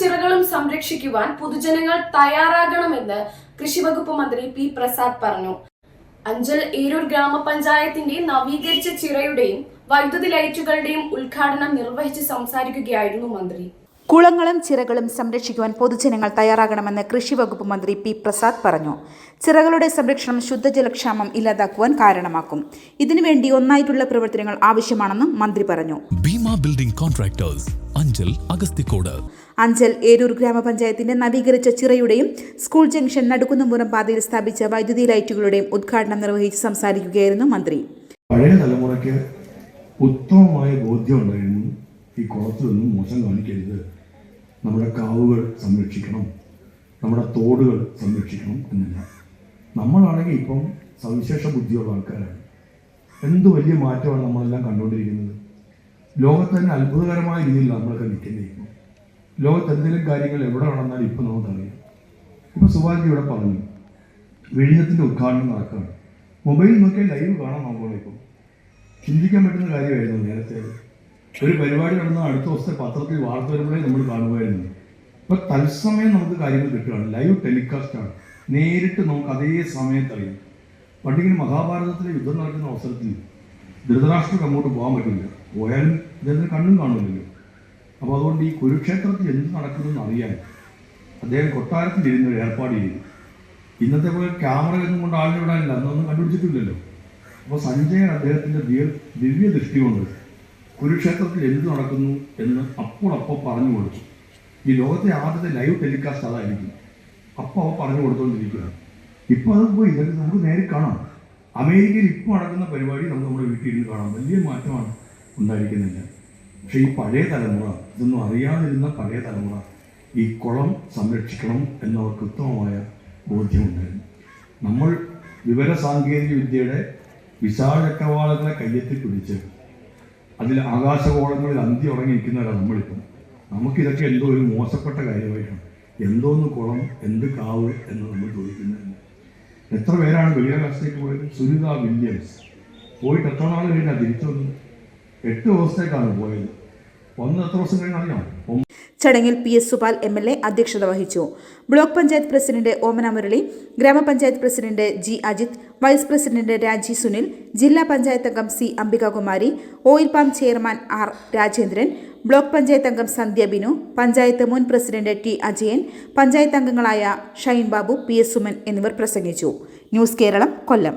ചിറകളും സംരക്ഷിക്കുവാൻ പൊതുജനങ്ങൾ തയ്യാറാകണമെന്ന് കൃഷിവകുപ്പ് മന്ത്രി പി പ്രസാദ് പറഞ്ഞു. അഞ്ചൽ ഏരൂർ ഗ്രാമപഞ്ചായത്തിന്റെ നവീകരിച്ച ചിറയുടെയും വൈദ്യുതി ലൈറ്റുകളുടെയും ഉദ്ഘാടനം നിർവഹിച്ച് സംസാരിക്കുകയായിരുന്നു മന്ത്രി. കുളങ്ങളും ചിറകളും സംരക്ഷിക്കുവാൻ പൊതുജനങ്ങൾ തയ്യാറാകണമെന്ന് കൃഷി വകുപ്പ് മന്ത്രി പി പ്രസാദ് പറഞ്ഞു. ചിറകളുടെ സംരക്ഷണം ശുദ്ധജലക്ഷാമം ഇല്ലാതാക്കുവാൻ കാരണമാക്കും. ഇതിനുവേണ്ടി ഒന്നായിട്ടുള്ള പ്രവർത്തനങ്ങൾ ആവശ്യമാണെന്നും മന്ത്രി പറഞ്ഞു. Bhima building contractors Anchal Agasthikode. Anchal Eroor ഗ്രാമപഞ്ചായത്തിന്റെ നവീകരിച്ച ചിറയുടെയും സ്കൂൾ ജംഗ്ഷൻ നടുക്കുന്നമ്പുറം പാതയിൽ സ്ഥാപിച്ച വൈദ്യുതി ലൈറ്റുകളുടെയും ഉദ്ഘാടനം നിർവഹിച്ച് സംസാരിക്കുകയായിരുന്നു മന്ത്രി. പഴയ തലമുറയ്ക്ക് ഉത്തമമായ ബോധ്യമുണ്ടായിരുന്നു ഈ കുളത്തിലൊന്നും മോശം കാണിക്കരുത്. നമ്മുടെ കാവുകൾ സംരക്ഷിക്കണം. നമ്മുടെ തോടുകൾ സംരക്ഷിക്കണം എന്നില്ല. നമ്മളാണെങ്കിൽ ഇപ്പം സവിശേഷ ബുദ്ധിയുള്ള ആൾക്കാരാണ്. എന്ത് വലിയ മാറ്റമാണ് നമ്മളെല്ലാം കണ്ടുകൊണ്ടിരിക്കുന്നത്? ലോകത്ത് തന്നെ അത്ഭുതകരമായ രീതിയിൽ നമ്മളൊക്കെ നിൽക്കുന്നത് ലോകത്ത് എന്തെങ്കിലും കാര്യങ്ങൾ എവിടെ നടന്നാലും ഇപ്പോൾ നമുക്കറിയാം. ഇപ്പോൾ സുഭാഷ് ഇവിടെ പറഞ്ഞു വിഴിഞ്ഞത്തിന്റെ ഉദ്ഘാടനം നടക്കുകയാണ് മൊബൈൽ നോക്കിയാൽ ലൈവ് കാണാൻ നോക്കണം ഇപ്പം. ചിന്തിക്കാൻ പറ്റുന്ന കാര്യമായിരുന്നു നേരത്തെ. ഒരു പരിപാടി നടന്ന അടുത്ത ദിവസത്തെ പത്രത്തിൽ വാർത്ത വരുമ്പോഴേ നമ്മൾ കാണുമായിരുന്നു. ഇപ്പം തത്സമയം നമുക്ക് കാര്യങ്ങൾ കിട്ടുകയാണ്. ലൈവ് ടെലികാസ്റ്റാണ് നേരിട്ട് നമുക്ക് അതേ സമയത്ത് അറിയാം പണ്ടിങ്ങനെ മഹാഭാരതത്തിലെ യുദ്ധം നടക്കുന്ന അവസരത്തിൽ ധൃതരാഷ്ട്രം അങ്ങോട്ട് പോകാൻ പറ്റില്ല. പോയാലും ഇദ്ദേഹത്തിന് കണ്ണും കാണുന്നില്ലല്ലോ അപ്പോൾ അതുകൊണ്ട് ഈ കുരുക്ഷേത്രത്തിൽ എന്ത് നടക്കുന്നെന്ന് അറിയാൻ അദ്ദേഹം ഒരു ഏർപ്പാട് ചെയ്തു. ഇന്നത്തെ പോലെ ക്യാമറ ഒന്നും കൊണ്ട് ആളിനെ വിടാനില്ല അന്നൊന്നും കണ്ടുപിടിച്ചിട്ടില്ലല്ലോ. അപ്പോൾ സഞ്ജയൻ അദ്ദേഹത്തിന്റെ ദിവ്യ ദൃഷ്ടി കൊണ്ട് കുരുക്ഷേത്രത്തിൽ എന്ത് നടക്കുന്നു എന്ന് അപ്പോഴപ്പോൾ പറഞ്ഞു കൊടുത്തു. ഈ ലോകത്തെ ആദ്യത്തെ ലൈവ് ടെലികാസ്റ്റ് അതായിരിക്കും. അപ്പോൾ അവ പറഞ്ഞു കൊടുത്തുകൊണ്ടിരിക്കുകയാണ് ഇപ്പോൾ അത് പോയി. ഇതൊക്കെ നമുക്ക് നേരെ കാണാം. അമേരിക്കയിൽ ഇപ്പോൾ നടക്കുന്ന പരിപാടി നമുക്ക് നമ്മുടെ വീട്ടിൽ ഇരുന്ന് കാണാം. വലിയ മാറ്റമാണ് ഉണ്ടായിരിക്കുന്നില്ല. പക്ഷേ ഈ പഴയ തലമുറ ഇതൊന്നും അറിയാതിരുന്ന പഴയ തലമുറ ഈ കുളം സംരക്ഷിക്കണം എന്നവർക്ക് ഉത്തമമായ ബോധ്യമുണ്ടായിരുന്നു. നമ്മൾ വിവര സാങ്കേതിക വിദ്യയുടെ വിശാല ചക്രവാളങ്ങളെ കയ്യെത്തി പിടിച്ച് അതിൽ ആകാശഗോളങ്ങളിൽ അന്തി ഉറങ്ങിയിരിക്കുന്നവരാണ് നമ്മളിപ്പം. നമുക്കിതൊക്കെ എന്തോ ഒരു മോശപ്പെട്ട കാര്യമായിട്ടാണ്. എന്തോന്ന് കുളം എന്ത് കാവ് എന്ന് നമ്മൾ ചോദിക്കുന്നതല്ല എത്ര പേരാണ് ബഹിരാകാശത്തേക്ക് പോയത്? സുനിത വില്യംസ്. പോയിട്ട് എത്ര നാൾ കഴിഞ്ഞാൽ തിരിച്ചു വന്നത്? എട്ട് ദിവസത്തേക്കാണ് പോയത്. ഒന്ന് എത്ര ദിവസം കഴിഞ്ഞറിയാം ചടങ്ങിൽ P S Supal M L A അധ്യക്ഷത വഹിച്ചു. ബ്ലോക്ക് പഞ്ചായത്ത് പ്രസിഡന്റ് ഓമന മുരളി ഗ്രാമപഞ്ചായത്ത് president G Ajith vice president Raji Sunil ജില്ലാ പഞ്ചായത്ത് അംഗം C Ambikakumari oil palm chairman R Rajendran block panchayat അംഗം സന്ധ്യ ബിനു പഞ്ചായത്ത് മുൻ പ്രസിഡന്റ് ടി അജയൻ പഞ്ചായത്ത് അംഗങ്ങളായ Shine Babu P S Suman എന്നിവർ പ്രസംഗിച്ചു. ന്യൂസ് കേരളം കൊല്ലം.